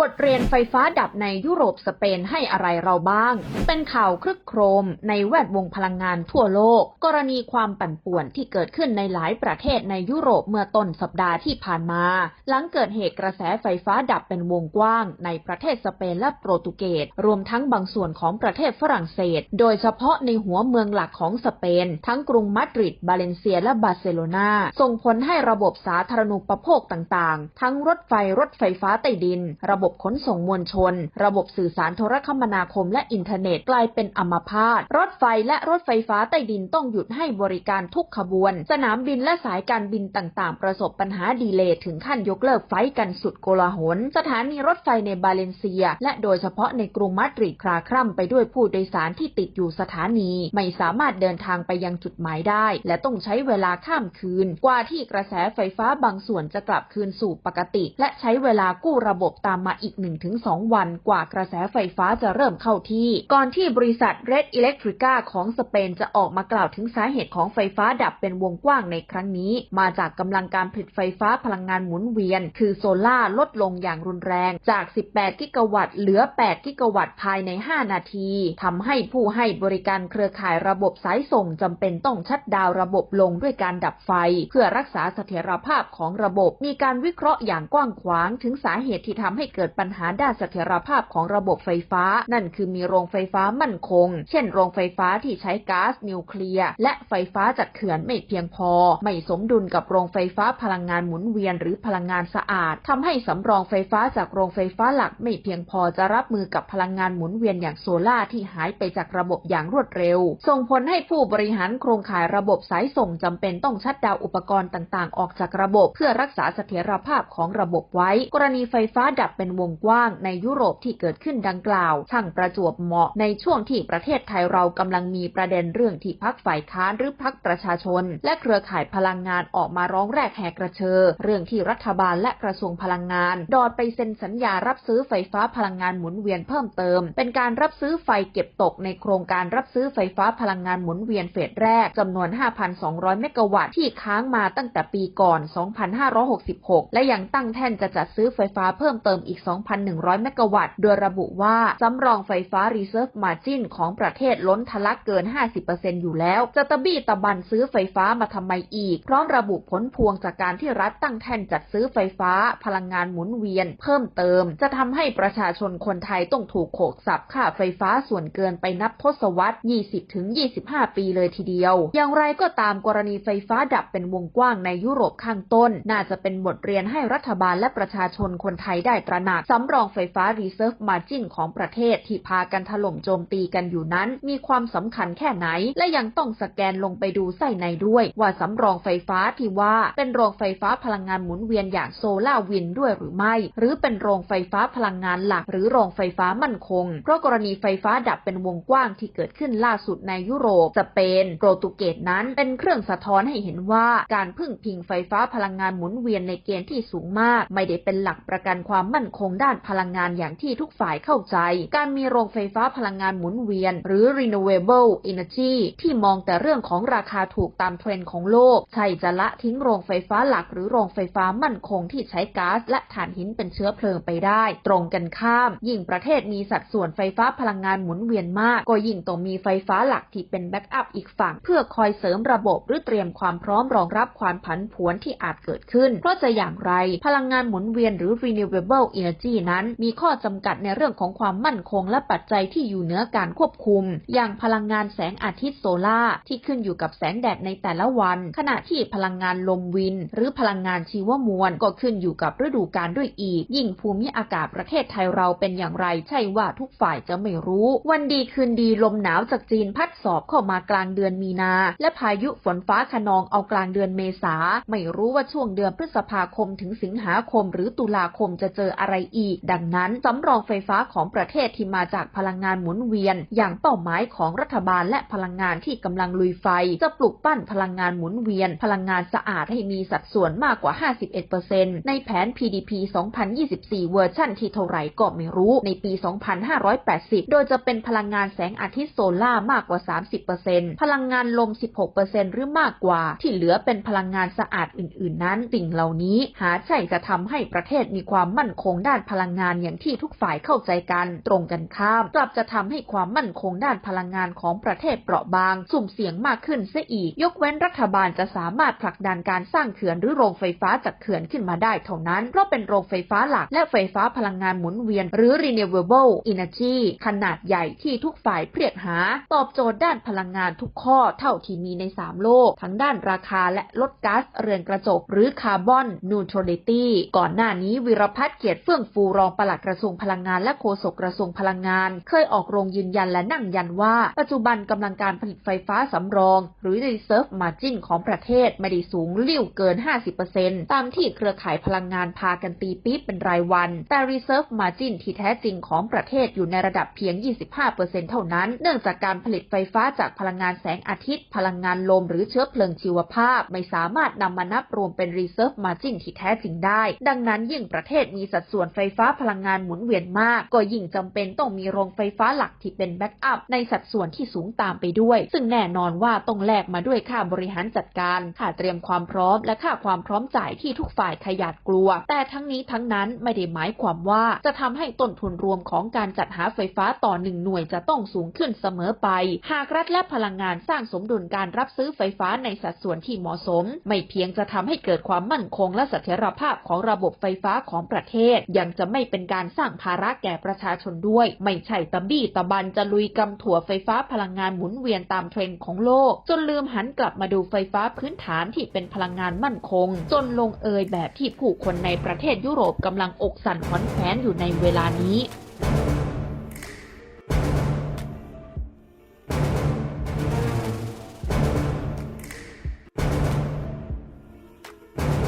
บทเรียนไฟฟ้าดับในยุโรปสเปนให้อะไรเราบ้าง เป็นข่าวครึกโครมในแวดวงพลังงานทั่วโลก กรณีความปั่นป่วนที่เกิดขึ้นในหลายประเทศในยุโรปเมื่อต้นสัปดาห์ที่ผ่านมา หลังเกิดเหตุกระแสไฟฟ้าดับเป็นวงกว้าง ในประเทศสเปนและโปรตุเกส รวมทั้งบางส่วนของประเทศฝรั่งเศส โดยเฉพาะในหัวเมืองหลักของสเปน ทั้งกรุงมาดริด บาเลนเซีย และบาร์เซโลนาส่งผลให้ระบบสาธารณูปโภคต่างๆ ทั้งรถไฟรถไฟฟ้าใต้ดินระบบขนส่งมวลชน ระบบสื่อสารโทรคมนาคมและอินเทอร์เน็ตกลายเป็นอัมพาต รถไฟและรถไฟฟ้าใต้ดินต้องหยุดให้บริการทุกขบวน สนามบินและสายการบินต่างๆ ประสบปัญหาดีเลย์ถึงขั้นยกเลิกไฟล์กันสุดโกลาหล สถานีรถไฟในบาเลนเซีย และโดยเฉพาะในกรุงมาดริดคลาคร่ำไปด้วยผู้โดยสารที่ติดอยู่สถานี ไม่สามารถเดินทางไปยังจุดหมายได้ และต้องใช้เวลาข้ามคืน กว่าที่กระแสไฟฟ้าบางส่วนจะกลับคืนสู่ปกติ และใช้เวลากู้ระบบตามมาอีก 1-2 วันกว่ากระแสไฟฟ้าจะเริ่มเข้าที่ ก่อนที่บริษัท Red Electrica ของสเปนจะออกมากล่าวถึงสาเหตุของไฟฟ้าดับเป็นวงกว้างในครั้งนี้ มาจากกำลังการผลิตไฟฟ้าพลังงานหมุนเวียน คือโซล่าลดลงอย่างรุนแรงจาก 18 กิกะวัตต์เหลือ 8 กิกะวัตต์ภายใน 5 นาทีทำให้ผู้ให้บริการเครือข่ายระบบสายส่งจำเป็นต้องชัดดาวระบบลงด้วยการดับไฟ เพื่อรักษาเสถียรภาพของระบบมีการวิเคราะห์อย่างกว้างขวางถึงสาเหตุที่ทำให้เกิดปัญหาด้านเสถียรภาพของระบบไฟฟ้า นั่นคือมีโรงไฟฟ้ามั่นคง เช่นโรงไฟฟ้าที่ใช้ก๊าซนิวเคลียร์และไฟฟ้าจากเขื่อนไม่เพียงพอ ไม่สมดุลกับโรงไฟฟ้าพลังงานหมุนเวียนหรือพลังงานสะอาดทำให้สำรองไฟฟ้าจากโรงไฟฟ้าหลักไม่เพียงพอจะรับมือกับพลังงานหมุนเวียนอย่างโซล่าที่หายไปจากระบบอย่างรวดเร็ว ส่งผลให้ผู้บริหารโครงข่ายระบบสายส่งจำเป็นต้องชัดดาวอุปกรณ์ต่างๆ ออกจากระบบ เพื่อรักษาเสถียรภาพของระบบไว้ กรณีไฟฟ้าดับเป็นวงกว้างในยุโรปที่เกิดขึ้นดังกล่าว ช่างประจวบเหมาะในช่วงที่ประเทศไทยเรากำลังมีประเด็นเรื่องที่พักฝ่ายค้านหรือพักประชาชน และเครือข่ายพลังงานออกมาร้องแรกแหกกระเชอ เรื่องที่รัฐบาลและกระทรวงพลังงาน ดอดไปเซ็นสัญญารับซื้อไฟฟ้าพลังงานหมุนเวียนเพิ่มเติม เป็นการรับซื้อไฟเก็บตกในโครงการรับซื้อไฟฟ้าพลังงานหมุนเวียนเฟสแรกจำนวน 5,200 เมกะวัตต์ที่ค้างมาตั้งแต่ปีก่อน 2566 และยังตั้งแท่นจะจัดซื้อไฟฟ้าเพิ่มเติมอีก2,100 เมกะวัตต์ โดยระบุว่าสำรองไฟฟ้า Reserve Margin ของประเทศล้นทะลักเกิน 50%อยู่แล้ว จะตะบี้ตะบันซื้อไฟฟ้ามาทำไมอีก พร้อมระบุผลพวงจากการที่รัฐตั้งแท่นจัดซื้อไฟฟ้า พลังงานหมุนเวียน เพิ่มเติม จะทำให้ประชาชนคนไทยต้องถูกโขกสับค่าไฟฟ้าส่วนเกินไปนับทศวรรษ 20-25 ปีเลยทีเดียว อย่างไรก็ตามกรณีไฟฟ้าดับเป็นวงกว้างในยุโรปข้างต้น น่าจะเป็นบทเรียนให้รัฐบาลและประชาชนคนไทยได้ตระนักสำรองไฟฟ้า Reserve Margin ของประเทศที่พากันถล่มโจมตีกันอยู่นั้น มีความสำคัญแค่ไหน และยังต้องสแกนลงไปดูไส้ในด้วย ว่าสำรองไฟฟ้าที่ว่าเป็นโรงไฟฟ้าพลังงานหมุนเวียนอย่างโซลาร์วินด้วยหรือไม่ หรือเป็นโรงไฟฟ้าพลังงานหลัก หรือโรงไฟฟ้ามั่นคง เพราะกรณีไฟฟ้าดับเป็นวงกว้างที่เกิดขึ้นล่าสุดในยุโรป สเปน โปรตุเกสนั้นเป็นเครื่องสะท้อนให้เห็นว่าการพึ่งพิงไฟฟ้าพลังงานหมุนเวียนในเกณฑ์ที่สูงมาก ไม่ได้เป็นหลักประกันความมั่นคงด้านพลังงานอย่างที่ทุกฝ่ายเข้าใจ การมีโรงไฟฟ้าพลังงานหมุนเวียน หรือ renewable energy ที่มองแต่เรื่องของราคาถูกตามเทรนด์ของโลก ใช่จะละทิ้งโรงไฟฟ้าหลัก หรือโรงไฟฟ้ามั่นคงที่ใช้ก๊าซและถ่านหินเป็นเชื้อเพลิงไปได้ ตรงกันข้าม ยิ่งประเทศมีสัดส่วนไฟฟ้าพลังงานหมุนเวียนมาก ก็ยิ่งต้องมีไฟฟ้าหลักที่เป็นแบ็กอัพอีกฝั่ง เพื่อคอยเสริมระบบหรือเตรียมความพร้อมรองรับความผันผวนที่อาจเกิดขึ้น เพราะจะอย่างไร พลังงานหมุนเวียนหรือ renewable energy นั้น มีข้อจำกัดในเรื่องของความมั่นคงและปัจจัยที่อยู่เหนือการควบคุม อย่างพลังงานแสงอาทิตย์โซลาที่ขึ้นอยู่กับแสงแดดในแต่ละวัน ขณะที่พลังงานลมวิน หรือพลังงานชีวมวลก็ขึ้นอยู่กับฤดูกาลด้วยอีก ยิ่งภูมิอากาศประเทศไทยเราเป็นอย่างไรใช่ว่าทุกฝ่ายจะไม่รู้ วันดีคืนดีลมหนาวจากจีนพัดสอบเข้ามากลางเดือนมีนา และพายุฝนฟ้าขนองเอากลางเดือนเมษา ไม่รู้ว่าช่วงเดือนพฤษภาคมถึงสิงหาคมหรือตุลาคมจะเจออะไรอีก ดังนั้นสำรองไฟฟ้าของประเทศที่มาจากพลังงานหมุนเวียน อย่างเป้าหมายของรัฐบาลและพลังงานที่กำลังลุยไฟ จะปลุกปั้นพลังงานหมุนเวียน พลังงานสะอาดให้มีสัดส่วนมากกว่า 51%ในแผน PDP 2024 เวอร์ชั่นที่เท่าไหร่ก็ไม่รู้ในปี 2580 โดยจะเป็นพลังงานแสงอาทิตย์โซล่ามากกว่า 30%พลังงานลม 16%หรือมากกว่า ที่เหลือเป็นพลังงานสะอาดอื่น ๆ นั้นสิ่งเหล่านี้หาใช่จะทำให้ประเทศมีความมั่นคงด้านพลังงานอย่างที่ทุกฝ่ายเข้าใจกัน ตรงกันข้าม กลับจะทำให้ความมั่นคงด้านพลังงานของประเทศเปราะบาง สุ่มเสี่ยงมากขึ้นเสียอีก ยกเว้นรัฐบาลจะสามารถผลักดันการสร้างเขื่อนหรือโรงไฟฟ้าจากเขื่อนขึ้นมาได้เท่านั้น เพราะเป็นโรงไฟฟ้าหลักและไฟฟ้าพลังงานหมุนเวียน หรือ renewable energy ขนาดใหญ่ที่ทุกฝ่ายเพียกหา ตอบโจทย์ด้านพลังงานทุกข้อเท่าที่มีใน 3 โลก ทั้งด้านราคาและลดก๊าซเรือนกระจก หรือคาร์บอนนูทรัลิตี้ก่อนหน้านี้วิรพัฒน์เกียรติฟื่องฟูรองปลัดกระทรวงพลังงานและโฆษกกระทรวงพลังงาน เคยออกโรงยืนยันและนั่งยันว่า ปัจจุบันกำลังการผลิตไฟฟ้าสำรอง หรือ reserve margin ของประเทศไม่ได้สูงลิ่วเกิน 50%ตามที่เครือข่ายพลังงานพากันตีปี๊บเป็นรายวัน แต่ reserve margin ที่แท้จริงของประเทศอยู่ในระดับเพียง 25%เท่านั้น เนื่องจากการผลิตไฟฟ้าจากพลังงานแสงอาทิตย์ พลังงานลม หรือเชื้อเพลิงชีวภาพ ไม่สามารถนำมานับรวมเป็น reserve margin ที่แท้จริงได้ ดังนั้นยิ่งประเทศมีสัดส่วนไฟฟ้าพลังงานหมุนเวียนมาก ก็ยิ่งจำเป็นต้องมีโรงไฟฟ้าหลักที่เป็นแบ็กอัพในสัดส่วนที่สูงตามไปด้วย ซึ่งแน่นอนว่าต้องแลกมาด้วยค่าบริหารจัดการ ค่าเตรียมความพร้อม และค่าความพร้อมจ่ายที่ทุกฝ่ายขยาดกลัว แต่ทั้งนี้ทั้งนั้นไม่ได้หมายความว่าจะทำให้ต้นทุนรวมของการจัดหาไฟฟ้าต่อหนึ่งหน่วยจะต้องสูงขึ้นเสมอไป หากรัฐและพลังงานสร้างสมดุลการรับซื้อไฟฟ้าในสัดส่วนที่เหมาะสม ไม่เพียงจะทำให้เกิดความมั่นคงและเสถียรภาพของระบบไฟฟ้าของประเทศยังจะไม่เป็นการสร้างภาระแก่ประชาชนด้วย ไม่ใช่ตะบี้ตะบันจะลุยกำถั่วไฟฟ้าพลังงานหมุนเวียนตามเทรนด์ของโลก จนลืมหันกลับมาดูไฟฟ้าพื้นฐานที่เป็นพลังงานมั่นคง จนลงเอยแบบที่ผู้คนในประเทศยุโรปกำลังอกสั่นขวัญแขวนอยู่ในเวลานี้